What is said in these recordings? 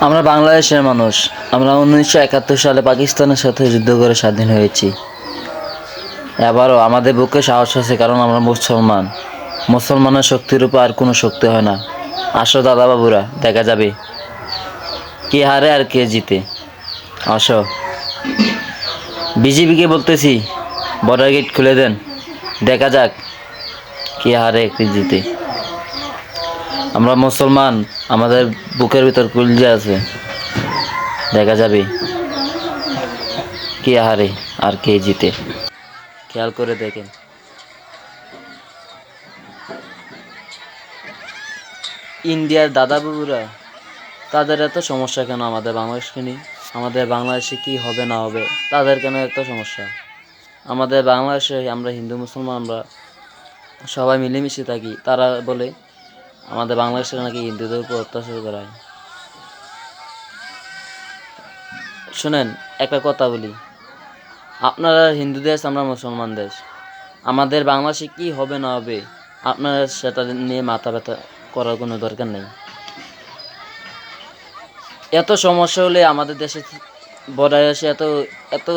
আমরা বাংলাদেশের মানুষ। আমরা উনিশশো একাত্তর সালে পাকিস্তানের সাথে যুদ্ধ করে স্বাধীন হয়েছি। এবারও আমাদের বুকে সাহস আছে কারণ আমরা মুসলমান। মুসলমানের শক্তির উপর আর কোনো শক্তি হয় না। আসো দাদা বাবুরা দেখা যাবে। কে হারে আর কে জিতে? আসো। বিজেপিকে বলতেছি বর্ডার গেট খুলে দেন। দেখা যাক কে হারে কে জিতে। আমরা মুসলমান, আমাদের বুকের ভিতর কুলজা আছে। দেখা যাবে কে হারে আর কে জিতে। খেয়াল করে দেখেন। ইন্ডিয়ার দাদা বাবুরা তাদের এত সমস্যা কেন আমাদের বাংলাদেশকে নিয়ে? আমাদের বাংলাদেশে কি হবে, না হবে, তাদের কেন এত সমস্যা? আমাদের বাংলাদেশে আমরা হিন্দু, মুসলমান আমরা সবাই মিলেমিশে থাকি। তারা বলে আমাদের বাংলাদেশে নাকি হিন্দুদের উপর অত্যাচার করা হয়। শুনেন, একটা কথা বলি। আপনারা হিন্দু দেশ, আমরা মুসলমান দেশ। আমাদের বাংলাদেশে কি হবে না হবে, আপনারা সেটা নিয়ে মাথা ব্যথা করার কোনো দরকার নেই। এত সমস্যা হলে আমাদের দেশে বর্ডারে এসে এত এত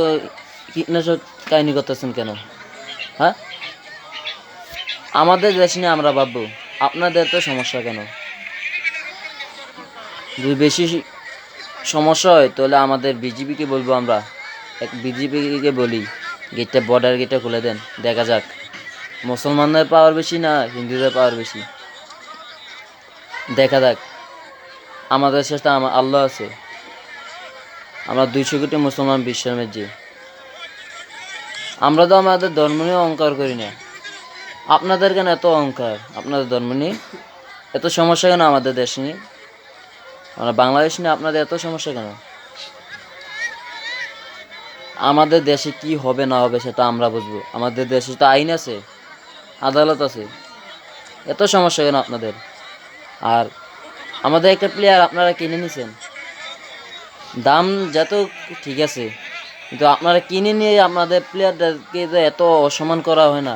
কীটনাশক কাহিনী করতেছেন কেন? হ্যাঁ? আমাদের দেশ নিয়ে আমরা ভাববো। আপনাদের তো সমস্যা কেন? যদি বেশি সমস্যা হয়, তাহলে আমাদের বিজেপিকে বলব আমরা। এক বিজেপিকে বলি, গেটটা বর্ডার গেটটা খুলে দেন, দেখা যাক। মুসলমানদের পাওয়ার বেশি না হিন্দুদের পাওয়ার বেশি? দেখা যাক। আমাদের সাথে আমার আল্লাহ আছে। আমরা দুইশো কোটি মুসলমান বিশ্বের মধ্যে আমরা তো আমাদের ধর্ম নিয়ে অহংকার করি না। আপনাদের কেন এত অহংকার? আপনাদের ধর্ম নিয়ে এত সমস্যা কেন আমাদের দেশ নিয়ে আমরা বাংলাদেশ নিয়ে আপনাদের এত সমস্যা কেন? আমাদের দেশে কি হবে না হবে সেটা আমরা বুঝব। আমাদের দেশে তো আইন আছে, আদালত আছে। এত সমস্যা কেন আপনাদের? আর আমাদের একটা প্লেয়ার আপনারা কিনে নিছেন। দাম যত ঠিক আছে, কিন্তু আপনারা কিনে নিয়ে আপনাদের প্লেয়ারদেরকে এত অসম্মান করা হয় না।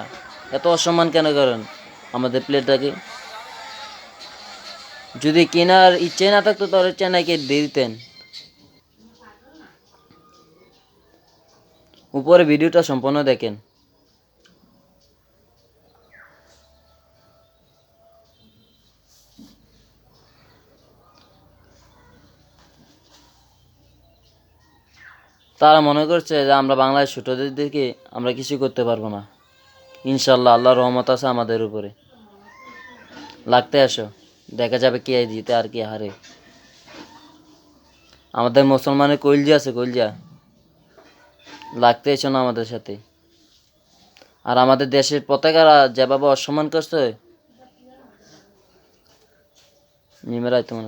এত অসম্মান কেন করেন আমাদের প্লেয়ারটাকে? যদি কেনার ইচ্ছে না থাকতো তাহলে চেন্নাইকে দিয়ে দিতেন। উপরে ভিডিওটা সম্পূর্ণ দেখেন। তারা মনে করছে যে আমরা বাংলায় ছোটদের দিকে আমরা কিছু করতে পারব না। ইনশাল্লাহ আল্লাহর রহমত আছে আমাদের উপরে। লাগতে আসো, দেখা যাবে কে জিতে আর কে হারে। আমাদের মুসলমানের কইলজা আছে কইলজা লাগতে এসো না আমাদের সাথে। আর আমাদের দেশের পতাকারা যেভাবে অসম্মান করছে, নিমেরাই তোমার